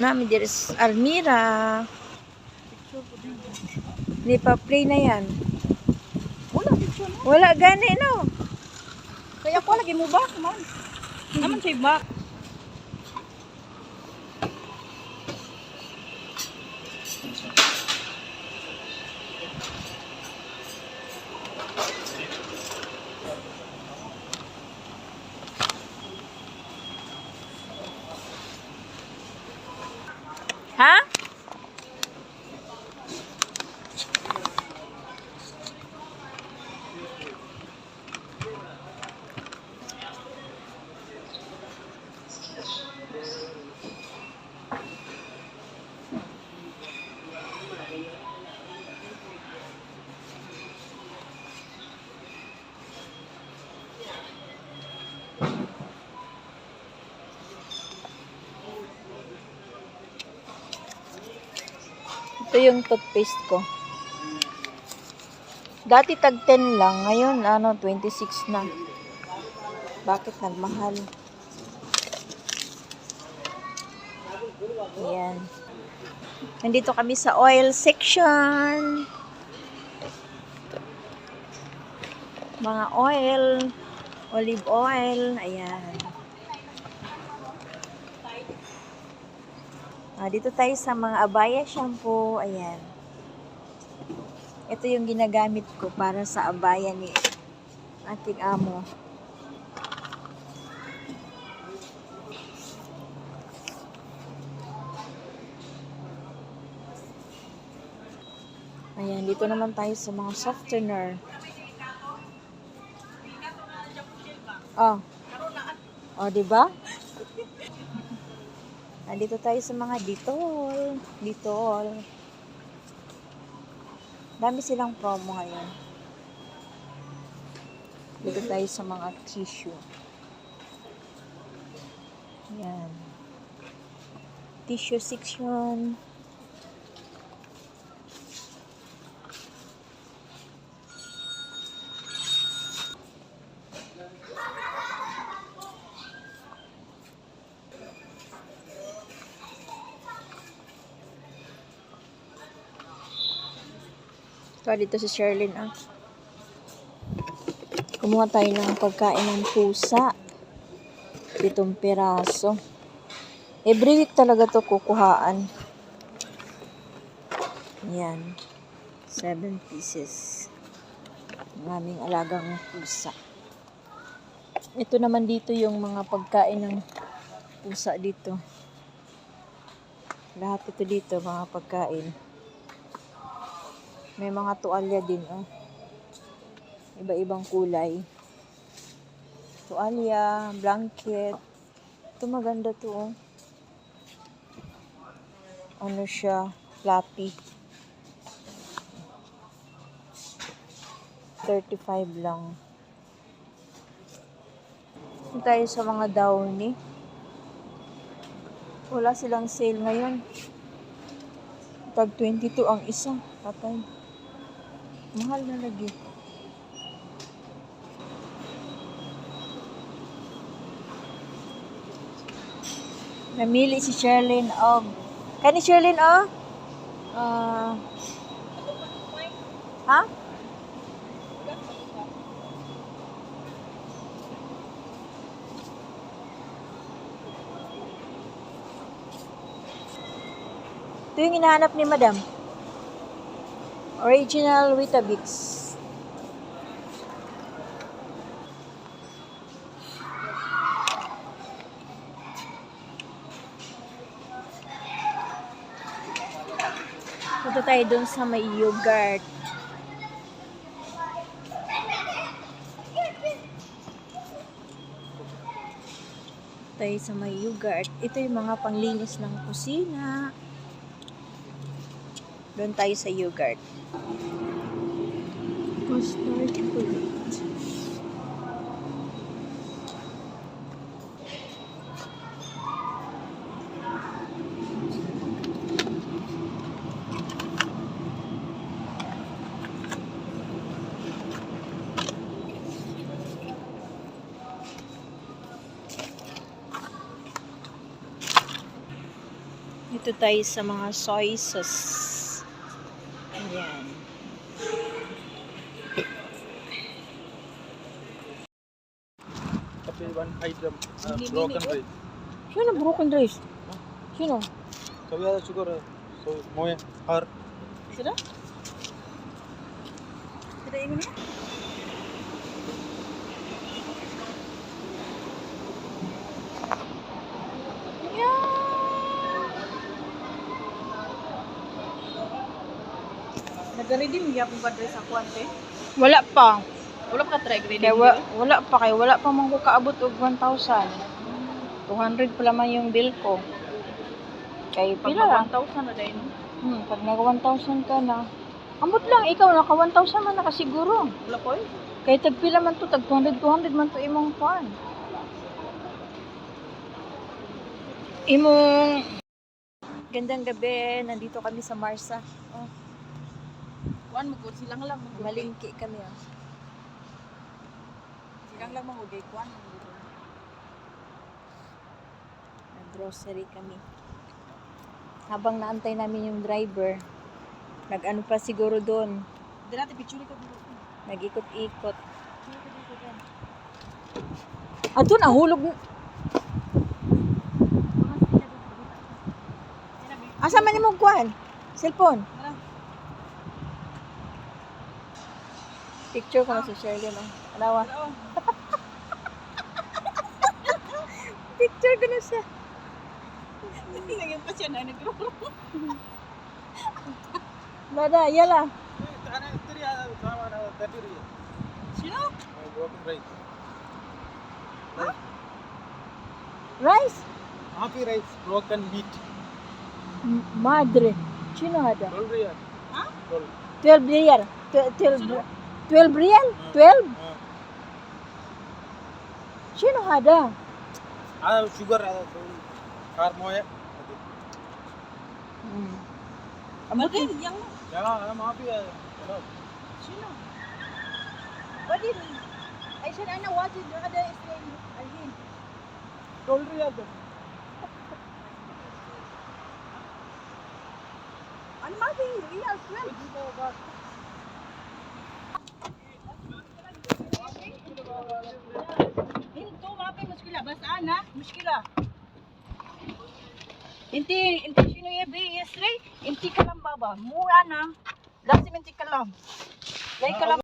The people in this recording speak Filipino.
Nami diris Almira. Di pa play na yan. Wala picture na. Wala gani no. Kaya ko lagi mo ba? Man. Naman siya ba? Ha? Ito yung toothpaste ko. Dati tag 10 lang, ngayon ano 26 na. Bakit nagmahal? Ayan. Nandito kami sa oil section. Mga oil, olive oil, ayan. Ah, dito tayo sa mga abaya shampoo. Ayan. Ito yung ginagamit ko para sa abaya ni ating amo. Ayan, dito naman tayo sa mga softener. Oh. Oh, di ba? Nandito tayo sa mga ditol. Ditol. Dami silang promo ngayon. Dito tayo sa mga tissue. Yan. Tissue section. Ito, dito si Sherlyn, ah. Kumuha tayo ng pagkain ng pusa. Pitong piraso. Every week talaga to kukuhaan. Yan. Seven pieces. Ang aming alagang pusa. Ito naman dito yung mga pagkain ng pusa dito. Lahat ito dito, mga pagkain. May mga tuwalya din, oh. Iba-ibang kulay. Tuwalya, blanket. Ito maganda to, oh. Ano siya? Fluffy. 35 lang. Ito tayo sa mga downy. Wala silang sale ngayon. Tag 22 ang isa. Patay. Mahal na lagi. Namili si Sherlyn og Kani Sherlyn oh? Ah. ha? Ito yung hinahanap ni Madam. Original Weetabix. Punta tayo dun sa may yogurt. Tayo sa may yogurt. Ito yung mga panglinis ng kusina. Doon tayo sa yogurt. Custard chocolate. Dito tayo sa mga soy sauce. one item uh, broken rice. Sino broken rice? Sino? Sabi ata siguro, so mo yan, har. Sira? Sira yung ano? Nagaridim niya pong ba sa kuwante? Wala pa. Wala pa ka-try redeem Kaya wa- wala pa kay wala pa man ko kaabot og 1,000. 200 pa lamang yung bill ko. Kay Pag pila lang. 1,000 na dahil. Hmm, pag naka 1,000 ka na. Ambot lang ikaw naka 1,000 man nakasiguro. Wala ko eh. Kay tag pila man to tag 200 200 man to imong kuan. Imong Gandang gabi, nandito kami sa Marsa. Oh, Kuan mo ko silang lang malingki kami ah. Silang lang mo gay kuan. Nag-grocery kami. Habang naantay namin yung driver, nag-ano pa siguro doon, Hindi natin picture ko dito. nag-ikot-ikot. Ah, doon, nahulog. na- Asa man yung kuhan? Cellphone. Picture ko na si Shirley na. Anawa. Picture ko na siya. Ngayon pa siya na nagro. Dada, yala. Uh. Sino? Uh, broken rice. Rice? Happy rice, broken wheat. M- Madre. Sino hada? Twelve riya. Ha? Twelve. 12 real. 12 12 real? 12? Sini ada? Ada sugar ada Kamar moyak Kamu ada yang? Yang ada, maaf ya Sini Apa di sini? Saya sudah ada yang ada yang ada Tol dia ada Anak masih real, sebenarnya. Bas ana muskila. Inti inti sino ye be Israel? Inti kalam baba. Mu ana. Lasim inti kalam. Lay kalam